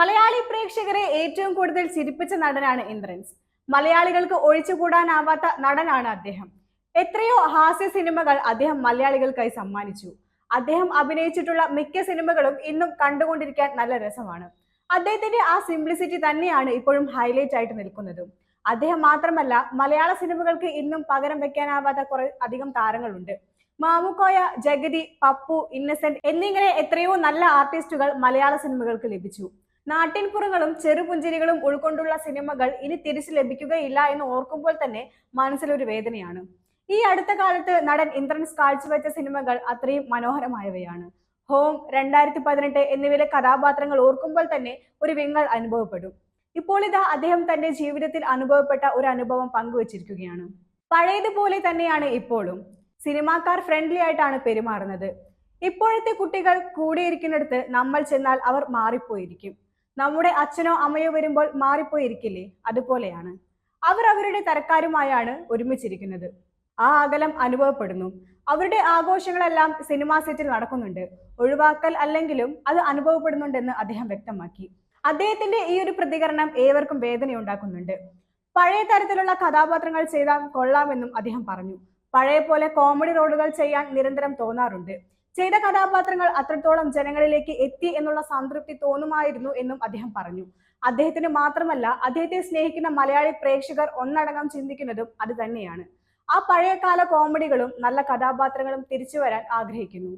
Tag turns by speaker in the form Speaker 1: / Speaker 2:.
Speaker 1: മലയാളി പ്രേക്ഷകരെ ഏറ്റവും കൂടുതൽ ചിരിപ്പിച്ച നടനാണ് ഇന്ദ്രൻസ്. മലയാളികൾക്ക് ഒഴിച്ചുകൂടാനാവാത്ത നടനാണ് അദ്ദേഹം. എത്രയോ ഹാസ്യ സിനിമകൾ അദ്ദേഹം മലയാളികൾക്കായി സമ്മാനിച്ചു. അദ്ദേഹം അഭിനയിച്ചിട്ടുള്ള മിക്ക സിനിമകളും ഇന്നും കണ്ടുകൊണ്ടിരിക്കാൻ നല്ല രസമാണ്. അദ്ദേഹത്തിന്റെ ആ സിംപ്ലിസിറ്റി തന്നെയാണ് ഇപ്പോഴും ഹൈലൈറ്റ് ആയിട്ട് നിൽക്കുന്നത്. അദ്ദേഹം മാത്രമല്ല മലയാള സിനിമകൾക്ക് ഇന്നും പകരം വെക്കാനാവാത്ത കുറെ അധികം താരങ്ങളുണ്ട്. മാമുക്കോയ ജഗതി പപ്പു ഇന്നസെന്റ് എന്നിങ്ങനെ എത്രയോ നല്ല ആർട്ടിസ്റ്റുകൾ മലയാള സിനിമകൾക്ക് ലഭിച്ചു. നാട്ടിൻപുറങ്ങളും ചെറുപുഞ്ചിരികളും ഉൾക്കൊണ്ടുള്ള സിനിമകൾ ഇനി തിരിച്ചു ലഭിക്കുകയില്ല എന്ന് ഓർക്കുമ്പോൾ തന്നെ മനസ്സിലൊരു വേദനയാണ്. ഈ അടുത്ത കാലത്ത് നടൻ ഇന്ദ്രൻസ് കാഴ്ചവെച്ച സിനിമകൾ അത്രയും മനോഹരമായവയാണ്. ഹോം രണ്ടായിരത്തി പതിനെട്ട് എന്നിവയിലെ കഥാപാത്രങ്ങൾ ഓർക്കുമ്പോൾ തന്നെ ഒരു വിങ്ങൽ അനുഭവപ്പെടും. ഇപ്പോൾ ഇതാ അദ്ദേഹം തന്റെ ജീവിതത്തിൽ അനുഭവപ്പെട്ട ഒരു അനുഭവം പങ്കുവച്ചിരിക്കുകയാണ്. പഴയതുപോലെ തന്നെയാണ് ഇപ്പോഴും. സിനിമാക്കാർ ഫ്രണ്ട്ലി ആയിട്ടാണ് പെരുമാറുന്നത്. ഇപ്പോഴത്തെ കുട്ടികൾ കൂടിയിരിക്കുന്നിടത്ത് നമ്മൾ ചെന്നാൽ അവർ മാറിപ്പോയിരിക്കും. നമ്മുടെ അച്ഛനോ അമ്മയോ വരുമ്പോൾ മാറിപ്പോയിരിക്കില്ലേ? അതുപോലെയാണ്. അവർ അവരുടെ തരക്കാരുമായാണ് ഒരുമിച്ചിരിക്കുന്നത്. ആ അകലം അനുഭവപ്പെടുന്നു. അവരുടെ ആഘോഷങ്ങളെല്ലാം സിനിമാ സെറ്റിൽ നടക്കുന്നുണ്ട്. ഒഴിവാക്കൽ അല്ലെങ്കിലും അത് അനുഭവപ്പെടുന്നുണ്ടെന്ന് അദ്ദേഹം വ്യക്തമാക്കി. അദ്ദേഹത്തിന്റെ ഈ ഒരു പ്രതികരണം ഏവർക്കും വേദനയുണ്ടാക്കുന്നുണ്ട്. പഴയ തരത്തിലുള്ള കഥാപാത്രങ്ങൾ ചെയ്താൽ കൊള്ളാമെന്നും അദ്ദേഹം പറഞ്ഞു. പഴയ പോലെ കോമഡി റോളുകൾ ചെയ്യാൻ നിരന്തരം തോന്നാറുണ്ട്. ചെയ്ത കഥാപാത്രങ്ങൾ അത്രത്തോളം ജനങ്ങളിലേക്ക് എത്തി എന്നുള്ള സംതൃപ്തി തോന്നുമായിരുന്നു എന്നും അദ്ദേഹം പറഞ്ഞു. അദ്ദേഹത്തിന് മാത്രമല്ല അദ്ദേഹത്തെ സ്നേഹിക്കുന്ന മലയാളി പ്രേക്ഷകർ ഒന്നടങ്കം ചിന്തിക്കുന്നതും അത് തന്നെയാണ്. ആ പഴയകാല കോമഡികളും നല്ല കഥാപാത്രങ്ങളും തിരിച്ചു വരാൻ ആഗ്രഹിക്കുന്നു.